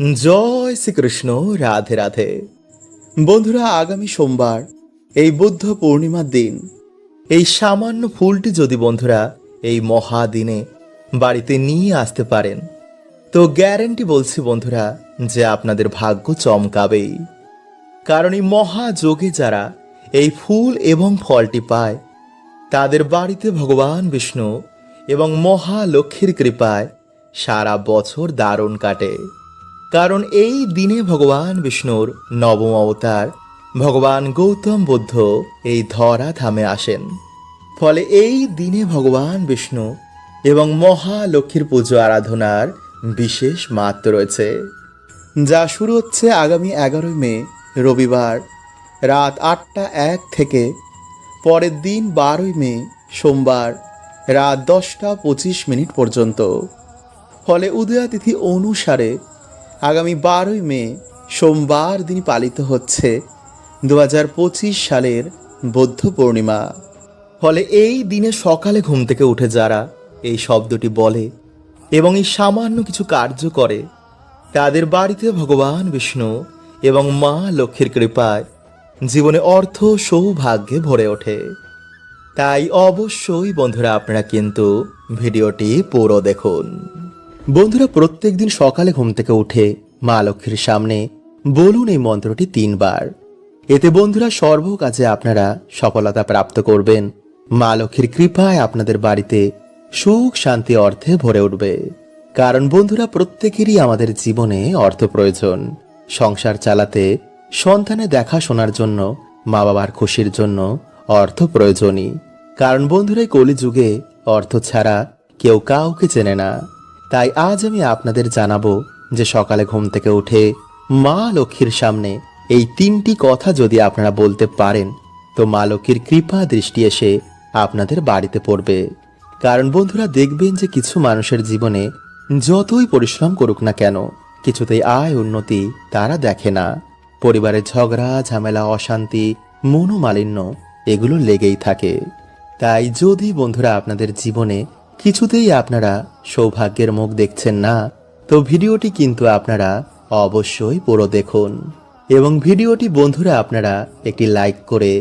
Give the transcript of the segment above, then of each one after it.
জয় শ্রীকৃষ্ণ, রাধে রাধে। বন্ধুরা, আগামী সোমবার, এই বুদ্ধ পূর্ণিমার দিন। এই সামান্য ফুলটি যদি বন্ধুরা এই মহাদিনে বাড়িতে নিয়ে আসতে পারেন, তো গ্যারেন্টি বলছি বন্ধুরা যে আপনাদের ভাগ্য চমকাবেই। কারণ এই মহাযোগে যারা এই ফুল এবং ফলটি পায়, তাদের বাড়িতে ভগবান বিষ্ণু এবং মহালক্ষ্মীর কৃপায় সারা বছর দারুণ কাটে। কারণ এই দিনে ভগবান বিষ্ণুর নবম অবতার, ভগবান গৌতম বুদ্ধ এই ধরা ধামে আসেন। ফলে এই দিনে ভগবান বিষ্ণু এবং মহালক্ষ্মীর পুজো আরাধনার বিশেষ মাত্র রয়েছে, যা শুরু হচ্ছে আগামী এগারোই মে, রবিবার রাত আটটা এক থেকে পরের দিন বারোই মে, সোমবার রাত দশটা পঁচিশ মিনিট পর্যন্ত। ফলে উদয়াতিথি অনুসারে আগামী বারোই মে সোমবার দিন পালিত হচ্ছে দু হাজার পঁচিশ সালের বৌদ্ধ পূর্ণিমা। ফলে এই দিনে সকালে ঘুম থেকে উঠে যারা এই শব্দটি বলে এবং এই সামান্য কিছু কার্য করে, তাদের বাড়িতে ভগবান বিষ্ণু এবং মা লক্ষ্মীর কৃপায় জীবনে অর্থ সৌভাগ্যে ভরে ওঠে। তাই অবশ্যই বন্ধুরা আপনারা কিন্তু ভিডিওটি পুরো দেখুন। বন্ধুরা প্রত্যেক দিন সকালে ঘুম থেকে উঠে মা লক্ষ্মীর সামনে বলুন এই মন্ত্রটি তিনবার। এতে বন্ধুরা সর্ব কাজে আপনারা সফলতা প্রাপ্ত করবেন। মা লক্ষ্মীর কৃপায় আপনাদের বাড়িতে সুখ, শান্তি, অর্থে ভরে উঠবে। কারণ বন্ধুরা, প্রত্যেকেরই আমাদের জীবনে অর্থ প্রয়োজন। সংসার চালাতে, সন্তানে দেখাশোনার জন্য মা বাবার খুশির জন্য অর্থ প্রয়োজনই। কারণ বন্ধুরা কলিযুগে অর্থ ছাড়া কেউ কাউকে চেনে না। তাই আজ আমি আপনাদের জানাব যে সকালে ঘুম থেকে উঠে মা লক্ষ্মীর সামনে এই তিনটি কথা যদি আপনারা বলতে পারেন, তো মা লক্ষ্মীর কৃপা দৃষ্টি এসে আপনাদের বাড়িতে পড়বে। কারণ বন্ধুরা, দেখবেন যে কিছু মানুষের জীবনে যতই পরিশ্রম করুক না কেন, কিছুতেই আয় উন্নতি তারা দেখে না। পরিবারের ঝগড়া, ঝামেলা, অশান্তি, মনোমালিন্য এগুলো লেগেই থাকে। তাই যদি বন্ধুরা আপনাদের জীবনে কিছুতেই আপনারা সৌভাগ্যের মুখ দেখছেন না। তো ভিডিওটি কিন্তু আপনারা অবশ্যই পুরো দেখুন। এবং ভিডিওটি বন্ধুরা আপনারা একটি লাইক করে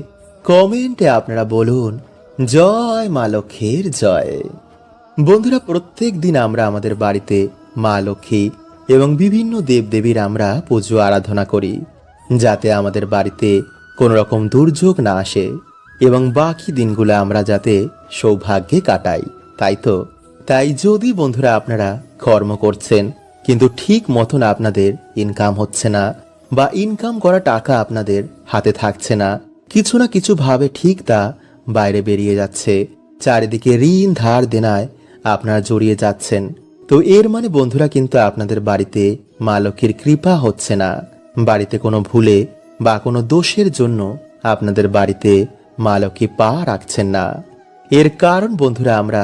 কমেন্টে আপনারা বলুন, জয় মা লক্ষ্মীর জয়। বন্ধুরা, প্রত্যেক দিন আমরা আমাদের বাড়িতে মা লক্ষ্মী এবং বিভিন্ন দেবদেবীর আমরা পুজো আরাধনা করি, যাতে আমাদের বাড়িতে কোনো রকম দুর্যোগ না আসে এবং বাকি দিনগুলো আমরা যাতে সৌভাগ্যে কাটাই। তাই তো? তাই যদি বন্ধুরা আপনারা কর্ম করছেন, কিন্তু ঠিক মতন আপনাদের ইনকাম হচ্ছে না বা ইনকাম করা টাকা আপনাদের হাতে থাকছে না, কিছু না কিছু ভাবে ঠিক তা বাইরে বেরিয়ে যাচ্ছে। চারিদিকে ঋণ ধার দেনায় আপনারা জড়িয়ে যাচ্ছেন। তো এর মানে বন্ধুরা কিন্তু আপনাদের বাড়িতে মা লক্ষ্মীর কৃপা হচ্ছে না। বাড়িতে কোনো ভুলে বা কোনো দোষের জন্য আপনাদের বাড়িতে মা লক্ষ্মী পা রাখছেন না। এর কারণ বন্ধুরা আমরা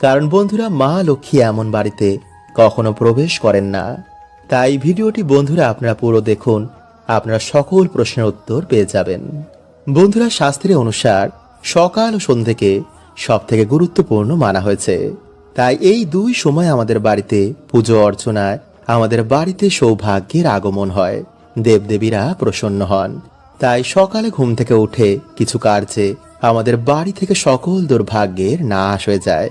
কারণ বন্ধুরা মা লক্ষ্মী এমন বাড়িতে কখনো প্রবেশ করেন না। তাই ভিডিওটি বন্ধুরা আপনারা পুরো দেখুন, আপনারা সকল প্রশ্নের উত্তর পেয়ে যাবেন। বন্ধুরা শাস্ত্রের অনুসার সকাল ও সন্ধ্যেকে সব থেকে গুরুত্বপূর্ণ মানা হয়েছে। তাই এই দুই সময় আমাদের বাড়িতে পুজো অর্চনায় আমাদের বাড়িতে সৌভাগ্যের আগমন হয়। দেবদেবীরা প্রসন্ন হন। তাই সকালে ঘুম থেকে উঠে কিছু কার্যে আমাদের বাড়ি থেকে সকল দুর্ভাগ্যের নাশ হয়ে যায়।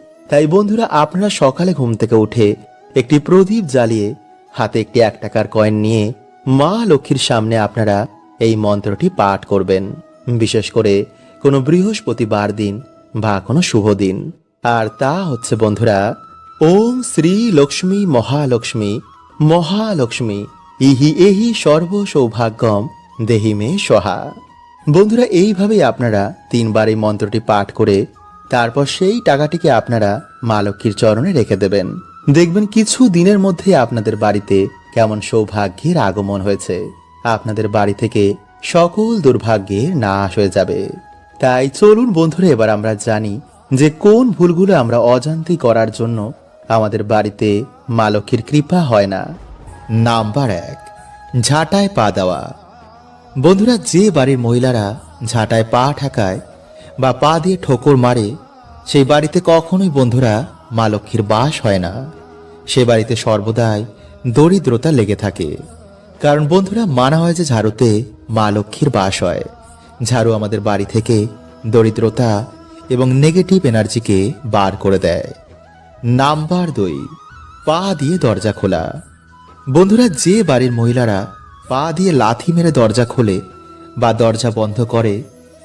তাই বন্ধুরা আপনারা সকালে ঘুম থেকে উঠে একটি প্রদীপ জ্বালিয়ে হাতে একটি এক টাকার কয়েন নিয়ে মা লক্ষ্মীর সামনে আপনারা এই মন্ত্রটি পাঠ করবেন। বিশেষ করে কোনো বৃহস্পতিবার দিন বা কোনো শুভ দিন। আর তা হচ্ছে বন্ধুরা, ওম শ্রী লক্ষ্মী মহালক্ষ্মী মহালক্ষ্মী, ইহি এহি সর্ব সৌভাগ্যম দেহি মে সহা। বন্ধুরা, এইভাবেই আপনারা তিনবার এই মন্ত্রটি পাঠ করে তারপর সেই টাকাটিকে আপনারা মা লক্ষ্মীর চরণে রেখে দেবেন। দেখবেন কিছু দিনের মধ্যে আপনাদের বাড়িতে কেমন সৌভাগ্যের আগমন হয়েছে। আপনাদের বাড়ি থেকে সকল দুর্ভাগ্যের নাশ হয়ে যাবে। তাই চলুন বন্ধুরা, এবার আমরা জানি যে কোন ভুলগুলো আমরা অজান্তি করার জন্য আমাদের বাড়িতে মা লক্ষ্মীর কৃপা হয় না। নাম্বার এক, ঝাঁটায় পা দেওয়া। বন্ধুরা, যে বাড়ির মহিলারা ঝাঁটায় পা ঠাকায় বা পা দিয়ে ঠোকর মারে, সেই বাড়িতে কখনোই বন্ধুরা মা লক্ষ্মীর বাস হয় না। সে বাড়িতে সর্বদাই দরিদ্রতা লেগে থাকে। কারণ বন্ধুরা, মানা হয় যে ঝাড়ুতে মা লক্ষ্মীর বাস হয়। ঝাড়ু আমাদের বাড়ি থেকে দরিদ্রতা এবং নেগেটিভ এনার্জিকে বার করে দেয়। নাম্বার দুই, পা দিয়ে দরজা খোলা। বন্ধুরা, যে বাড়ির মহিলারা পা দিয়ে লাথি মেরে দরজা খোলে বা দরজা বন্ধ করে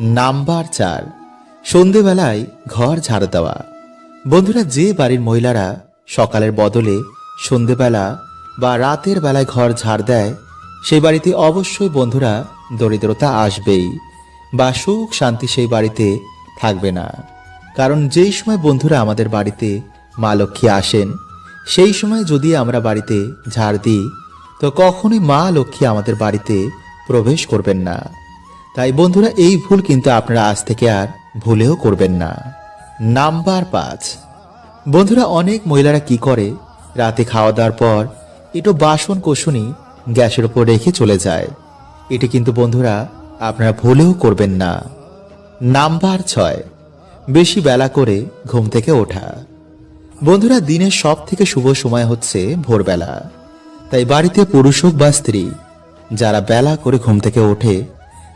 নাম্বার চার। সন্ধেবেলায় ঘর ঝাড় দেওয়া। বন্ধুরা, যে বাড়ির মহিলারা সকালের বদলে সন্ধেবেলা বা রাতের বেলায় ঘর ঝাড় দেয়, সেই বাড়িতে অবশ্যই বন্ধুরা দরিদ্রতা আসবেই বা সুখ শান্তি সেই বাড়িতে থাকবে না। কারণ যেই সময় বন্ধুরা আমাদের বাড়িতে মা লক্ষ্মী আসেন, সেই সময় যদি আমরা বাড়িতে ঝাড় দিই, তো কখনোই মা লক্ষ্মী আমাদের বাড়িতে প্রবেশ করবেন না। তাই বন্ধুরা, এই ভুল কিন্তু আপনারা আজ থেকে আর ভুলেও করবেন না। নাম্বার পাঁচ। বন্ধুরা, অনেক মহিলারা কি করে? রাতে খাওয়া দাওয়ার পর একটু বাসন কোষণই গ্যাসের ওপর রেখে চলে যায়। এটি কিন্তু বন্ধুরা আপনারা ভুলেও করবেন না। নাম্বার ছয়। বেশি বেলা করে ঘুম থেকে ওঠা। বন্ধুরা, দিনের সব থেকে শুভ সময় হচ্ছে ভোরবেলা। তাই বাড়িতে পুরুষ হোক বা স্ত্রী, যারা বেলা করে ঘুম থেকে ওঠে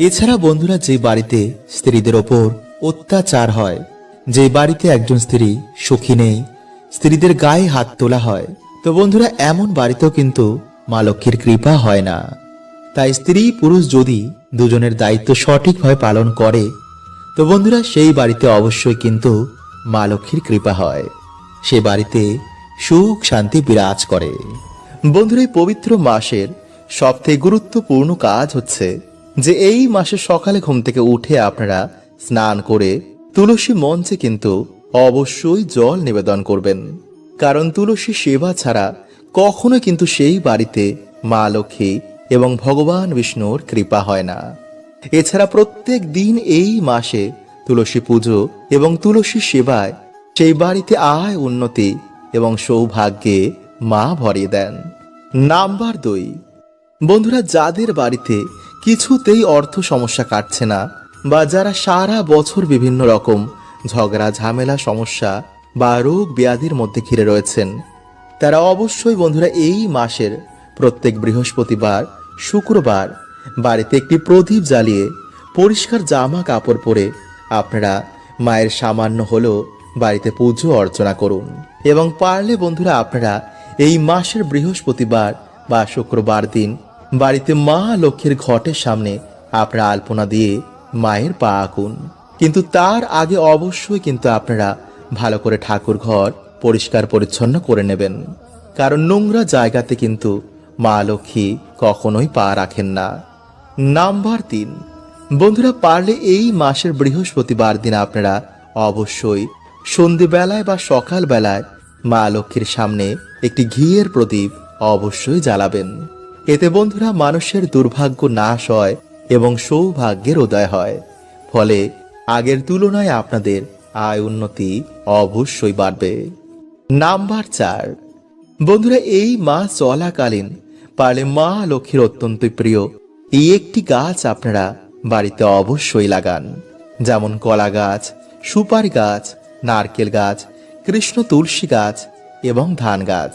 এছাড়া বন্ধুরা যে বাড়িতে স্ত্রীদের ওপর অত্যাচার হয়, যে বাড়িতে একজন স্ত্রী সুখী নেই, স্ত্রীদের গায়ে হাত তোলা হয়, তো বন্ধুরা এমন বাড়িতেও কিন্তু মা লক্ষ্মীর কৃপা হয় না। তাই স্ত্রী পুরুষ যদি দুজনের দায়িত্ব সঠিকভাবে পালন করে, তো বন্ধুরা সেই বাড়িতে অবশ্যই কিন্তু মা লক্ষ্মীর কৃপা হয়। সে বাড়িতে সুখ, শান্তি বিরাজ করে। বন্ধুরা এই পবিত্র মাসের সবথেকে গুরুত্বপূর্ণ কাজ হচ্ছে যে এই মাসে সকালে ঘুম থেকে উঠে আপনারা স্নান করে তুলসী মঞ্চে কিন্তু অবশ্যই জল নিবেদন করবেন। কারণ তুলসী সেবা ছাড়া কখনো কিন্তু সেই বাড়িতে মা লক্ষ্মী এবং ভগবান বিষ্ণুর কৃপা হয় না। এছাড়া প্রত্যেক দিন এই মাসে তুলসী পুজো এবং তুলসী সেবায় সেই বাড়িতে আয় উন্নতি এবং সৌভাগ্যে মা ভরিয়ে দেন। নাম্বার দুই। বন্ধুরা, যাদের বাড়িতে কিছুতেই অর্থ সমস্যা কাটছে না। বা যারা সারা বছর বিভিন্ন রকম ঝগড়া, ঝামেলা, সমস্যা বা রোগ ব্যাধির মধ্যে ঘিরে রয়েছেন। তারা অবশ্যই বন্ধুরা এই মাসের প্রত্যেক বৃহস্পতিবার, শুক্রবার বাড়িতে একটি প্রদীপ জ্বালিয়ে পরিষ্কার জামা কাপড় পরে আপনারা মায়ের সামান্য হলেও বাড়িতে পুজো অর্চনা করুন। এবং পারলে বন্ধুরা আপনারা এই মাসের বৃহস্পতিবার বা শুক্রবার দিন বাড়িতে মা লক্ষ্মীর ঘটের সামনে আপনারা আলপনা দিয়ে মায়ের পা আঁকুন। কিন্তু তার আগে অবশ্যই কিন্তু আপনারা ভালো করে ঠাকুর ঘর পরিষ্কার পরিচ্ছন্ন করে নেবেন। কারণ নোংরা জায়গাতে কিন্তু মা লক্ষ্মী কখনোই পা রাখেন না। নাম্বার তিন। বন্ধুরা, পারলে এই মাসের বৃহস্পতিবার দিন আপনারা অবশ্যই সন্ধেবেলায় বা সকালবেলায় মা লক্ষ্মীর সামনে একটি ঘিয়ের প্রদীপ অবশ্যই জ্বালাবেন। এতে বন্ধুরা মানুষের দুর্ভাগ্য নাশ হয় এবং সৌভাগ্যের উদয় হয়। ফলে আগের তুলনায় আপনাদের আয় উন্নতি অবশ্যই বাড়বে। নাম্বার চার। বন্ধুরা, এই মাস চলাকালীন পারলে মা লক্ষ্মীর অত্যন্ত প্রিয়। এই একটি গাছ আপনারা বাড়িতে অবশ্যই লাগান। যেমন কলা গাছ, সুপারি গাছ, নারকেল গাছ, কৃষ্ণ তুলসী গাছ এবং ধান গাছ।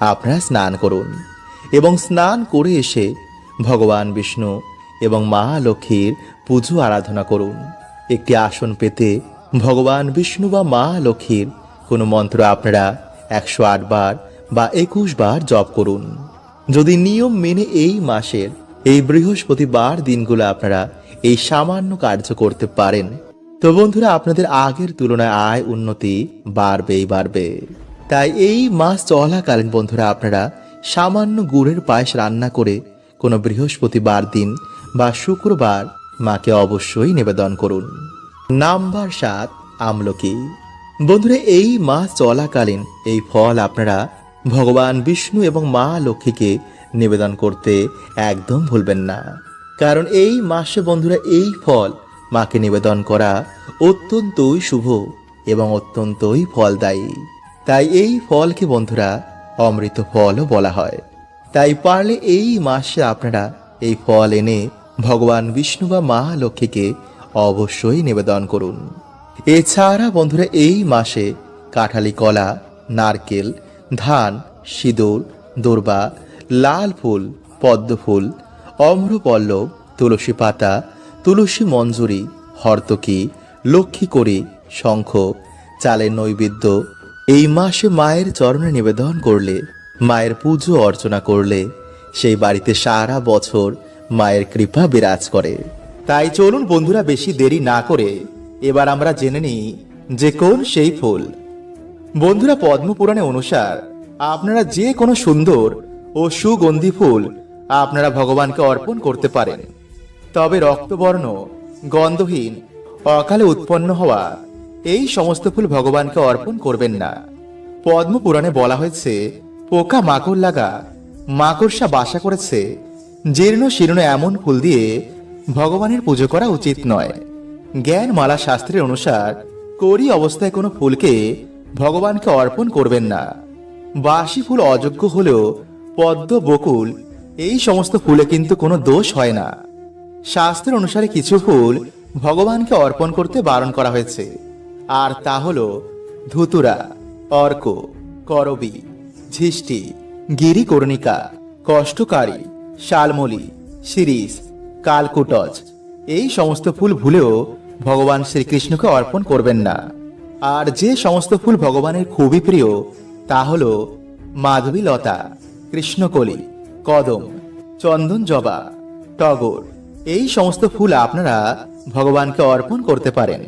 আপনারা স্নান করুন। এবং স্নান করে এসে ভগবান বিষ্ণু এবং মা লক্ষ্মীর পুজো আরাধনা করুন। একটি আসন পেতে ভগবান বিষ্ণু বা মা লক্ষ্মীর কোনো মন্ত্র আপনারা একশো আট বার বা একুশ বার জপ করুন। যদি নিয়ম মেনে এই মাসের, এই বৃহস্পতিবার দিনগুলো আপনারা এই সামান্য কার্য করতে পারেন। তো বন্ধুরা, আপনাদের আগের তুলনায় আয় উন্নতি বাড়বেই বাড়বে। তাই এই মাস চলাকালীন বন্ধুরা আপনারা সামান্য গুড়ের পায়েস রান্না করে কোনো বৃহস্পতিবার দিন বা শুক্রবার মাকে অবশ্যই নিবেদন করুন। নাম্বার সাত, আমলকি। বন্ধুরা, এই মাস চলাকালীন এই ফল আপনারা ভগবান বিষ্ণু এবং মা লক্ষ্মীকে নিবেদন করতে একদম ভুলবেন না। কারণ এই মাসে বন্ধুরা এই ফল মাকে নিবেদন করা অত্যন্তই শুভ এবং অত্যন্তই ফলদায়ী। তাই এই ফলকে বন্ধুরা অমৃত ফলও বলা হয়। তাই পারলে এই মাসে আপনারা এই ফল এনে ভগবান বিষ্ণু বা মা লক্ষ্মীকে অবশ্যই নিবেদন করুন। এছাড়া বন্ধুরা এই মাসে কাঁঠালি কলা, নারকেল, ধান, সিঁদুর, দোরবা, লাল ফুল, পদ্ম ফুল, অম্রপল্লব, তুলসী পাতা, তুলসী মঞ্জুরি, হর্তকি, লক্ষ্মী করি শঙ্খ, চালের নৈবেদ্য এই মাসে মায়ের চরণে নিবেদন করলে, মায়ের পুজো অর্চনা করলে, সেই বাড়িতে সারা বছর মায়ের কৃপা বিরাজ করে। তাই চলুন বন্ধুরা, বেশি দেরি না করে এবার আমরা জেনে নিই যে কোন সেই ফুল। বন্ধুরা, পদ্মপুরাণে অনুসার আপনারা যে কোনো সুন্দর ও সুগন্ধি ফুল আপনারা ভগবানকে অর্পণ করতে পারেন। তবে রক্তবর্ণ, গন্ধহীন, অকালে উৎপন্ন হওয়া এই সমস্ত ফুল ভগবানকে অর্পণ করবেন না। পদ্মপুরাণে বলা হয়েছে, পোকা মাকড় লাগা, মাকড়সা বাসা করেছে, জীর্ণ শীর্ণ এমন ফুল দিয়ে ভগবানের পুজো করা উচিত নয়। জ্ঞান মালা শাস্ত্রের অনুসার করি অবস্থায় কোনো ফুলকে ভগবানকে অর্পণ করবেন না। বাসি ফুল অযোগ্য হলেও পদ্ম, বকুল এই সমস্ত ফুলে কিন্তু কোনো দোষ হয় না। শাস্ত্রের অনুসারে কিছু ফুল ভগবানকে অর্পণ করতে বারণ করা হয়েছে। আর তা হল ধুতুরা, অর্ক, করবি, ঝিষ্টি, গিরিকর্ণিকা, কষ্টকারী, শালমলি, শিরিষ, কালকুটজ। এই সমস্ত ফুল ভুলেও ভগবান শ্রীকৃষ্ণকে অর্পণ করবেন না। আর যে সমস্ত ফুল ভগবানের খুবই প্রিয়, তা হল মাধবী লতা কৃষ্ণকলি, কদম চন্দন জবা টগর। এই সমস্ত ফুল আপনারা ভগবানকে অর্পণ করতে পারেন।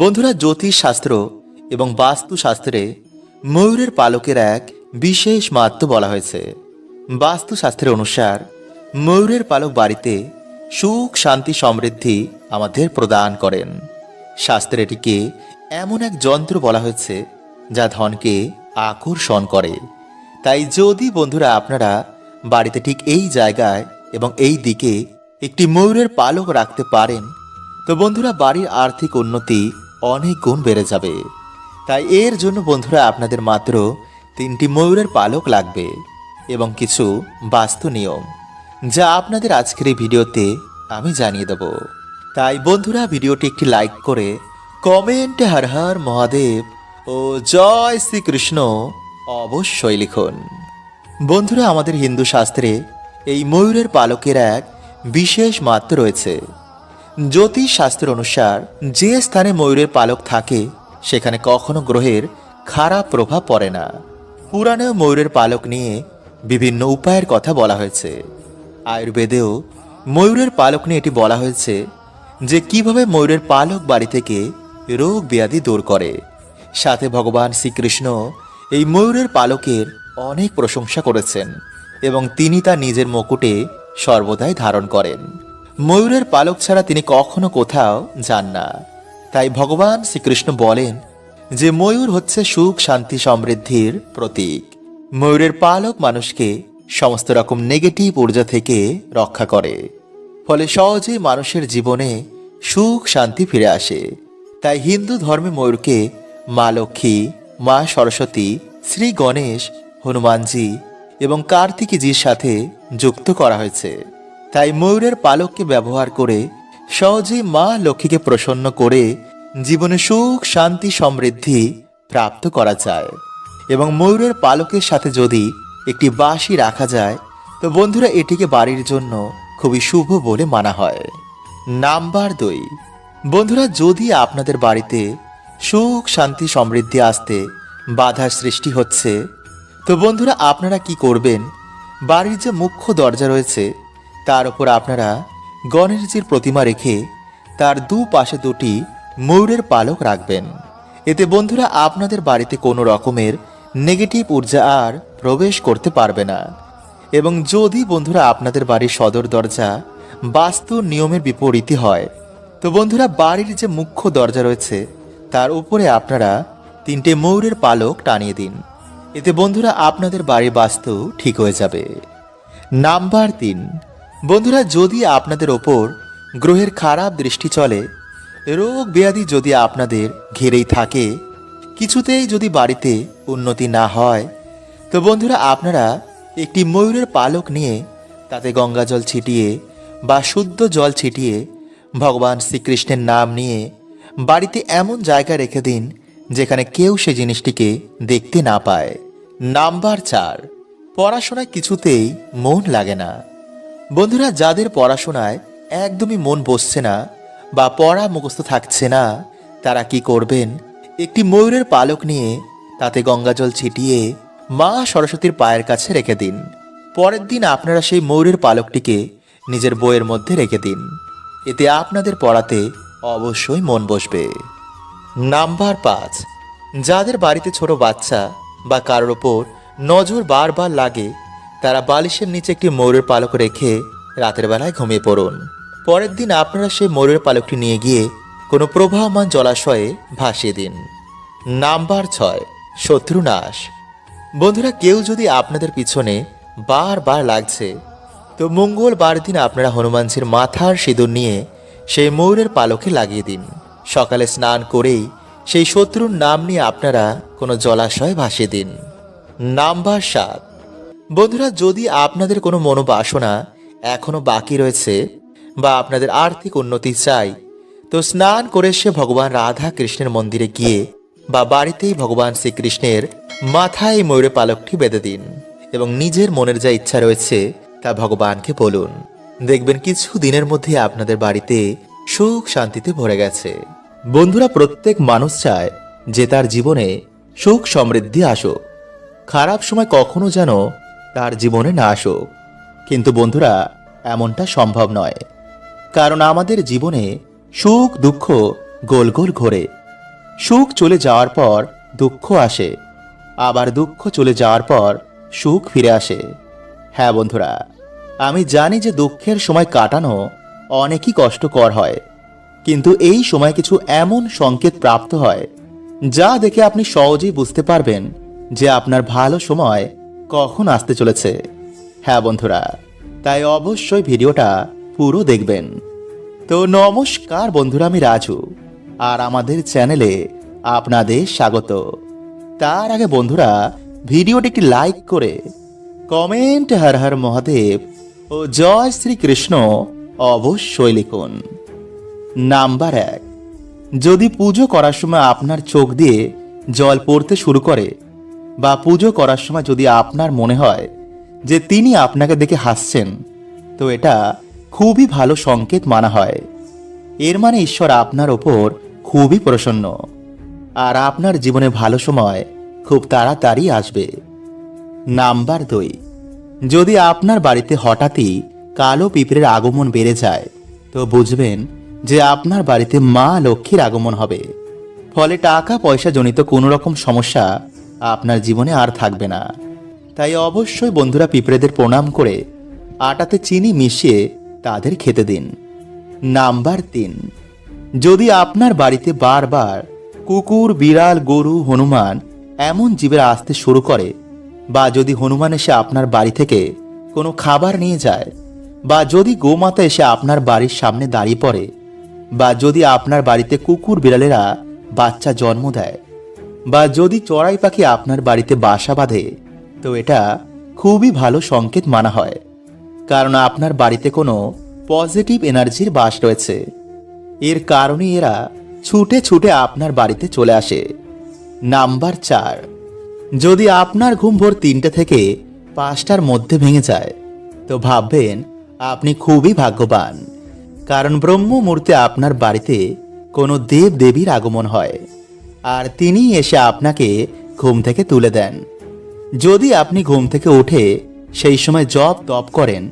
বন্ধুরা, জ্যোতিষশাস্ত্র এবং বাস্তু শাস্ত্রে ময়ূরের পালকের এক বিশেষ মাহাত্ম বলা হয়েছে। বাস্তু শাস্ত্রের অনুসার, ময়ূরের পালক বাড়িতে সুখ, শান্তি, সমৃদ্ধি আমাদের প্রদান করেন। শাস্ত্রে এটিকে এমন এক যন্ত্র বলা হয়েছে, যা ধনকে আকর্ষণ করে। তাই যদি বন্ধুরা, আপনারা বাড়িতে ঠিক এই জায়গায় এবং এই দিকে একটি ময়ূরের পালক রাখতে পারেন, তো বন্ধুরা, বাড়ির আর্থিক উন্নতি অনেক গুণ বেড়ে যাবে। তাই এর জন্য বন্ধুরা আপনাদের মাত্র তিনটি ময়ূরের পালক লাগবে এবং কিছু বাস্তু নিয়ম, যা আপনাদের আজকের এই ভিডিওতে আমি জানিয়ে দেব। তাই বন্ধুরা ভিডিওটি একটি লাইক করে কমেন্টে হর হর মহাদেব ও জয় শ্রীকৃষ্ণ অবশ্যই লিখুন। বন্ধুরা আমাদের হিন্দু শাস্ত্রে এই ময়ূরের পালকের এক বিশেষ মাত্র রয়েছে। জ্যোতিষ শাস্ত্র অনুসার যে স্থানে ময়ূরের পালক থাকে, সেখানে কখনো গ্রহের খারাপ প্রভাব পড়ে না। পুরাণেও ময়ূরের পালক নিয়ে বিভিন্ন উপায়ের কথা বলা হয়েছে। আয়ুর্বেদেও ময়ূরের পালক নিয়ে এটি বলা হয়েছে যে, কীভাবে ময়ূরের পালক বাড়ি থেকে রোগ ব্যাধি দূর করে। সাথে ভগবান শ্রীকৃষ্ণ এই ময়ূরের পালকের অনেক প্রশংসা করেছেন এবং তিনি তা নিজের মুকুটে সর্বদাই ধারণ করেন। ময়ূরের পালক ছাড়া তিনি কখনো কোথাও যান না। তাই ভগবান শ্রীকৃষ্ণ বলেন যে ময়ূর হচ্ছে সুখ, শান্তি, সমৃদ্ধির প্রতীক। ময়ূরের পালক মানুষকে সমস্ত রকম নেগেটিভ ঊর্জা থেকে রক্ষা করে। ফলে সহজেই মানুষের জীবনে সুখ, শান্তি ফিরে আসে। তাই হিন্দু ধর্মে ময়ূরকে মা লক্ষ্মী, মা সরস্বতী, শ্রী গণেশ, হনুমানজি এবং কার্তিকীজির সাথে যুক্ত করা হয়েছে। তাই ময়ূরের পালককে ব্যবহার করে সহজেই মা লক্ষ্মীকে প্রসন্ন করে জীবনে সুখ, শান্তি, সমৃদ্ধি প্রাপ্ত করা যায়। এবং ময়ূরের পালকের সাথে যদি একটি বাঁশি রাখা যায়, তো বন্ধুরা এটিকে বাড়ির জন্য খুবই শুভ বলে মানা হয়। নাম্বার দুই। বন্ধুরা, যদি আপনাদের বাড়িতে সুখ, শান্তি, সমৃদ্ধি আসতে বাধার সৃষ্টি হচ্ছে, তো বন্ধুরা আপনারা কি করবেন? বাড়ির যে মুখ্য দরজা রয়েছে তার উপর আপনারা গণেশজির প্রতিমা রেখে তার দু পাশে দুটি ময়ূরের পালক রাখবেন। এতে বন্ধুরা আপনাদের বাড়িতে কোনো রকমের নেগেটিভ ঊর্জা আর প্রবেশ করতে পারবে না। এবং যদি বন্ধুরা আপনাদের বাড়ির সদর দরজা বাস্তু নিয়মের বিপরীতই হয়, তো বন্ধুরা বাড়ির যে মুখ্য দরজা রয়েছে, তার উপরে আপনারা তিনটে ময়ূরের পালক টানিয়ে দিন। এতে বন্ধুরা আপনাদের বাড়ির বাস্তু ঠিক হয়ে যাবে। নাম্বার তিন বন্ধুরা, যদি আপনাদের ওপর গ্রহের খারাপ দৃষ্টি চলে, রোগ ব্যাধি যদি আপনাদের ঘিরেই থাকে, কিছুতেই যদি বাড়িতে উন্নতি না হয়, তো বন্ধুরা, আপনারা একটি ময়ূরের পালক নিয়ে তাতে গঙ্গা জল ছিটিয়ে বা শুদ্ধ জল ছিটিয়ে ভগবান শ্রীকৃষ্ণের নাম নিয়ে বাড়িতে এমন জায়গা রেখে দিন যেখানে কেউ সে জিনিসটিকে দেখতে না পায়। নাম্বার চার, পড়াশোনায় কিছুতেই মন লাগে না। বন্ধুরা, যাদের পড়াশোনায় একদমই মন বসছে না বা পড়া মুখস্থ থাকছে না, তারা কি করবেন? একটি ময়ূরের পালক নিয়ে তাতে গঙ্গাজল ছিটিয়ে মা সরস্বতীর পায়ের কাছে রেখে দিন। পরের দিন আপনারা সেই ময়ূরের পালকটিকে নিজের বইয়ের মধ্যে রেখে দিন। এতে আপনাদের পড়াতে অবশ্যই মন বসবে। নাম্বার পাঁচ, যাদের বাড়িতে ছোট বাচ্চা বা কারোর ওপর নজর বারবার লাগে তারা বালিশের নিচে একটি ময়ূরের পালক রেখে রাতের বেলায় ঘুমিয়ে পড়ুন। পরের দিন আপনারা সেই ময়ূরের পালকটি নিয়ে গিয়ে কোনো প্রবাহমান জলাশয়ে ভাসিয়ে দিন। নাম্বার ছয়, শত্রু নাশ। বন্ধুরা, কেউ যদি আপনাদের পিছনে বারবার লাগছে, তো মঙ্গলবার দিন আপনারা হনুমানজির মাথার সিঁদুর নিয়ে সেই ময়ূরের পালকে লাগিয়ে দিন। সকালে স্নান করেই সেই শত্রুর নাম নিয়ে আপনারা কোনো জলাশয়ে ভাসিয়ে দিন। নাম্বার সাত বন্ধুরা, যদি আপনাদের কোনো মনোবাসনা এখনও বাকি রয়েছে বা আপনাদের আর্থিক উন্নতি চাই, তো স্নান করে সে ভগবান রাধা কৃষ্ণের মন্দিরে গিয়ে বা বাড়িতেই ভগবান শ্রীকৃষ্ণের মাথায় এই ময়ূরের পালকটি বেঁধে দিন এবং নিজের মনের যা ইচ্ছা রয়েছে তা ভগবানকে বলুন। দেখবেন কিছু দিনের মধ্যে আপনাদের বাড়িতে সুখ শান্তিতে ভরে গেছে। বন্ধুরা, প্রত্যেক মানুষ চায় যে তার জীবনে সুখ সমৃদ্ধি আসুক। খারাপ সময় কখনো যেন তার জীবনে না আসুক। কিন্তু বন্ধুরা, এমনটা সম্ভব নয়। কারণ আমাদের জীবনে সুখ, দুঃখ গোল গোল ঘোরে। সুখ চলে যাওয়ার পর দুঃখ আসে। আবার দুঃখ চলে যাওয়ার পর সুখ ফিরে আসে। হ্যাঁ বন্ধুরা, আমি জানি যে দুঃখের সময় কাটানো অনেকই কষ্টকর হয়। কিন্তু এই সময় কিছু এমন সংকেত প্রাপ্ত হয়, যা দেখে আপনি সহজেই বুঝতে পারবেন যে আপনার ভালো সময় কখন আসতে চলেছে? হ্যাঁ বন্ধুরা, তাই অবশ্যই ভিডিওটা পুরো দেখবেন। তো নমস্কার বন্ধুরা, আমি রাজু, আর আমাদের চ্যানেলে আপনাদের স্বাগত। তার আগে বন্ধুরা, ভিডিওটি একটি লাইক করে কমেন্ট হর হর মহাদেব ও জয় শ্রীকৃষ্ণ অবশ্যই লিখুন। নাম্বার এক, যদি পুজো করার সময় আপনার চোখ দিয়ে জল পড়তে শুরু করে বা পুজো করার সময় যদি আপনার মনে হয় যে তিনি আপনাকে দেখে হাসছেন, তো এটা খুবই ভালো সংকেত মানা হয়। এর মানে ঈশ্বর আপনার ওপর খুবই প্রসন্ন। আর আপনার জীবনে ভালো সময় খুব তাড়াতাড়ি আসবে। নাম্বার দুই, যদি আপনার বাড়িতে হঠাৎই কালো পিঁপড়ের আগমন বেড়ে যায়, তো বুঝবেন যে আপনার বাড়িতে মা লক্ষ্মীর আগমন হবে। ফলে টাকা পয়সা জনিত কোনো রকম সমস্যা আপনার জীবনে আর থাকবে না। তাই অবশ্যই বন্ধুরা পিঁপড়েদের প্রণাম করে আটাতে চিনি মিশিয়ে তাদের খেতে দিন। নাম্বার তিন, যদি আপনার বাড়িতে বারবার কুকুর, বিড়াল, গরু, হনুমান এমন জীবের আসতে শুরু করে বা যদি হনুমান এসে আপনার বাড়ি থেকে কোনো খাবার নিয়ে যায় বা যদি গোমাতা এসে আপনার বাড়ির সামনে দাঁড়িয়ে পড়ে বা যদি আপনার বাড়িতে কুকুর, বিড়ালেরা বাচ্চা জন্ম দেয় বা যদি চড়াই পাখি আপনার বাড়িতে বাসা বাঁধে, তো এটা খুবই ভালো সংকেত মানা হয়। কারণ আপনার বাড়িতে কোনো পজিটিভ এনার্জির বাস রয়েছে। এর কারণে এরা ছুটে ছুটে আপনার বাড়িতে চলে আসে। নাম্বার চার, যদি আপনার ঘুম ভোর তিনটে থেকে পাঁচটার মধ্যে ভেঙে যায়, তো ভাববেন আপনি খুবই ভাগ্যবান। কারণ ব্রহ্ম মুহূর্তে আপনার বাড়িতে কোনো দেব দেবীর আগমন হয়। আর তিনি এসে আপনাকে ঘুম থেকে তুলে দেন। যদি আপনি ঘুম থেকে উঠে সেই সময় জপ তপ করেন,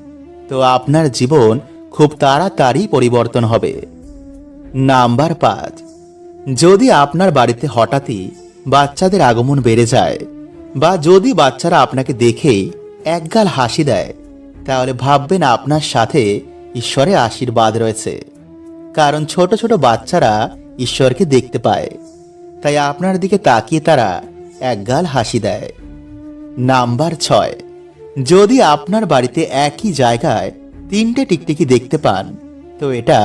তো আপনার জীবন খুব তাড়াতাড়ি পরিবর্তন হবে। নাম্বার পাঁচ, যদি আপনার বাড়িতে হঠাৎই বাচ্চাদের আগমন বেড়ে যায় বা যদি বাচ্চারা আপনাকে দেখেই একগাল হাসি দেয়, তাহলে ভাববেন আপনার সাথে ঈশ্বরের আশীর্বাদ রয়েছে। কারণ ছোট ছোট বাচ্চারা ঈশ্বরকে দেখতে পায়। তাই আপনার দিকে তাকিয়ে তারা একগাল হাসি দেয়। নাম্বার ছয়, যদি আপনার বাড়িতে একই জায়গায় তিনটে টিকটিকি দেখতে পান, তো এটা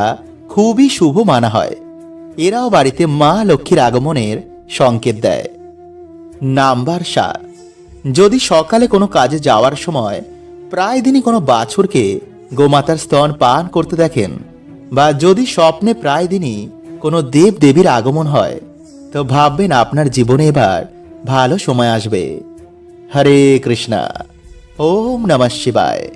খুবই শুভ মানা হয়। এরাও বাড়িতে মা লক্ষ্মীর আগমনের সংকেত দেয়। নাম্বার সাত, যদি সকালে কোনো কাজে যাওয়ার সময় প্রায় দিনই কোনো বাছুরকে গোমাতার স্তন পান করতে দেখেন, বা যদি স্বপ্নে প্রায় দিনই কোনো দেব দেবীর আগমন হয় তো ভাববেন আপনার জীবনে এবার ভালো সময় আসবে। হরে কৃষ্ণা। ওম নমঃ শিবায়।